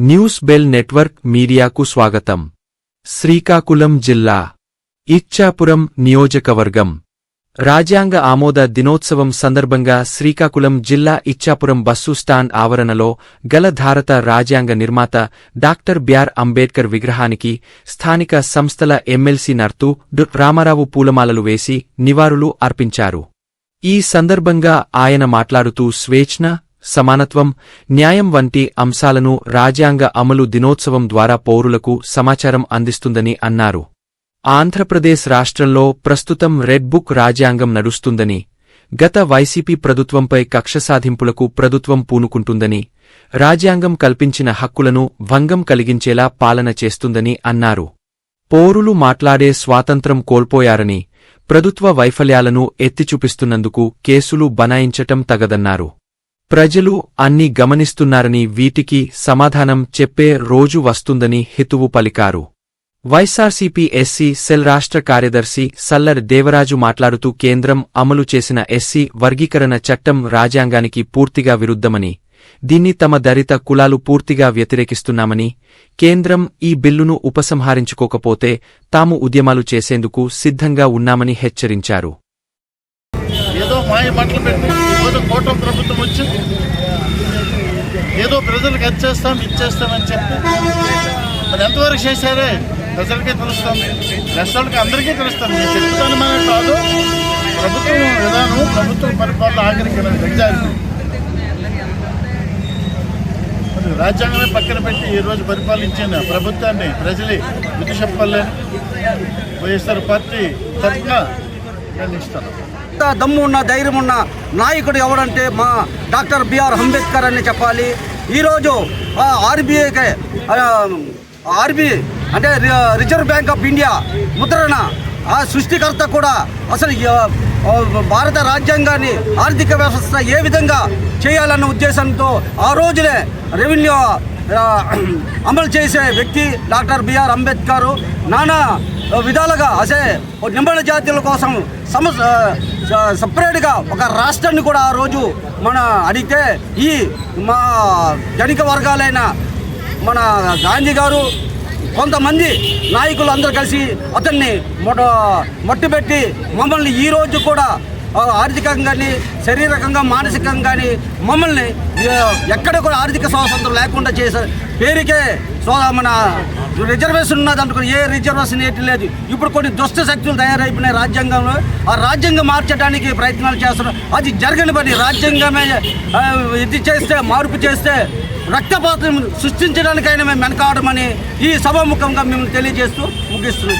News bell network మీడియాకు స్వాగతం. శ్రీకాకుళం జిల్లా ఇచ్చాపురం నియోజకవర్గం. రాజ్యాంగ ఆమోద దినోత్సవం సందర్భంగా శ్రీకాకుళం జిల్లా ఇచ్చాపురం బస్సు స్టాండ్ ఆవరణలో గల భారత రాజ్యాంగ నిర్మాత డాక్టర్ బిఆర్ అంబేద్కర్ విగ్రహానికి స్థానిక సంస్థల ఎమ్మెల్సీ నర్తూ డు రామారావు పూలమాలలు వేసి నివారులు అర్పించారు. ఈ సందర్భంగా ఆయన మాట్లాడుతూ స్వేచ్ఛ సమానత్వం న్యాయం వంటి అంశాలను రాజ్యాంగ అమలు దినోత్సవం ద్వారా పౌరులకు సమాచారం అందిస్తుందని అన్నారు. ఆంధ్రప్రదేశ్ రాష్ట్రంలో ప్రస్తుతం రెడ్ బుక్ రాజ్యాంగం నడుస్తుందని గత వైసీపీ ప్రభుత్వంపై కక్ష సాధింపులకు ప్రభుత్వం పూనుకుంటుందని రాజ్యాంగం కల్పించిన హక్కులను భంగం కలిగించేలా పాలన చేస్తుందని అన్నారు. పౌరులు మాట్లాడే స్వాతంత్రం కోల్పోయారని ప్రభుత్వ వైఫల్యాలను ఎత్తిచూపిస్తున్నందుకు కేసులు బనాయించటం తగదన్నారు. ప్రజలు అన్ని గమనిస్తున్నారని వీటికి సమాధానం చెప్పే రోజు వస్తుందని హితువు పలికారు. వైఎస్ఆర్సీపీ ఎస్సీ సెల్ రాష్ట్ర కార్యదర్శి సల్లర్ దేవరాజు మాట్లాడుతూ కేంద్రం అమలు చేసిన ఎస్సీ వర్గీకరణ చట్టం రాజ్యాంగానికి పూర్తిగా విరుద్ధమని దీన్ని తమ దరిత కులాలు పూర్తిగా వ్యతిరేకిస్తున్నామని కేంద్రం ఈ బిల్లును ఉపసంహరించుకోకపోతే తాము ఉద్యమాలు చేసేందుకు సిద్ధంగా ఉన్నామని హెచ్చరించారు. ఏదో మాయ మాటలు పెట్టి ఈరోజు కూటమి ప్రభుత్వం వచ్చి ఏదో ప్రజలకు అది చేస్తాం ఇది చేస్తామని చెప్పి. మరి ఎంతవరకు చేశారే? ప్రజలకే తెలుస్తుంది. రెస్టారెంట్కి అందరికీ తెలుస్తుంది. నేను చెప్తాను మనం కాదు. ప్రభుత్వం విధానం ప్రభుత్వం పరిపాలన ఆఖరికి దిగజారింది రాజ్యాంగమే పక్కన పెట్టి ఈరోజు పరిపాలించిన ప్రభుత్వాన్ని ప్రజలు విధి చెప్పాలని వైఎస్ఆర్ పార్టీ తరఫున ఖండిస్తాను దమ్ము ఉన్న ధైర్యం ఉన్న నాయకుడు ఎవడంటే మా డాక్టర్ బిఆర్ అంబేద్కర్ అని చెప్పాలి. ఈరోజు ఆర్బీఐకి ఆర్బీ అంటే రిజర్వ్ బ్యాంక్ ఆఫ్ ఇండియా ముద్రణ ఆ సృష్టికర్త కూడా అసలు భారత రాజ్యాంగాన్ని ఆర్థిక వ్యవస్థ ఏ విధంగా చేయాలన్న ఉద్దేశంతో ఆ రోజునే రెవెన్యూ అమలు చేసే వ్యక్తి డాక్టర్ బిఆర్ అంబేద్కర్. నానా విధాలుగా అసే నిమ్మల జాతీయుల కోసం సమ సపరేట్గా ఒక రాష్ట్రాన్ని కూడా ఆ రోజు మన అడిగితే ఈ మా ధనిక వర్గాలైన మన గాంధీ గారు కొంతమంది నాయకులు అందరూ కలిసి అతన్ని మొట మొట్టుపెట్టి మమ్మల్ని ఈ రోజు కూడా ఆర్థికంగా కానీ శారీరకంగా మానసికంగా కానీ మమ్మల్ని ఎక్కడ కూడా ఆర్థిక స్వాతంత్రం లేకుండా చేసే పేరుకే సో మన రిజర్వేషన్ ఉన్నది అనుకుని ఏ రిజర్వేషన్ ఏంటి లేదు. ఇప్పుడు కొన్ని దుష్ట శక్తులు తయారైపోయినాయి రాజ్యాంగంలో. ఆ రాజ్యాంగం మార్చడానికి ప్రయత్నాలు చేస్తున్నారు అది జరగని పని. రాజ్యాంగమే ఇది చేస్తే మార్పు చేస్తే రక్తపాతం సృష్టించడానికైనా మేము వెనకాడమని ఈ సభాముఖంగా మేము తెలియజేస్తూ ముగిస్తున్నాం.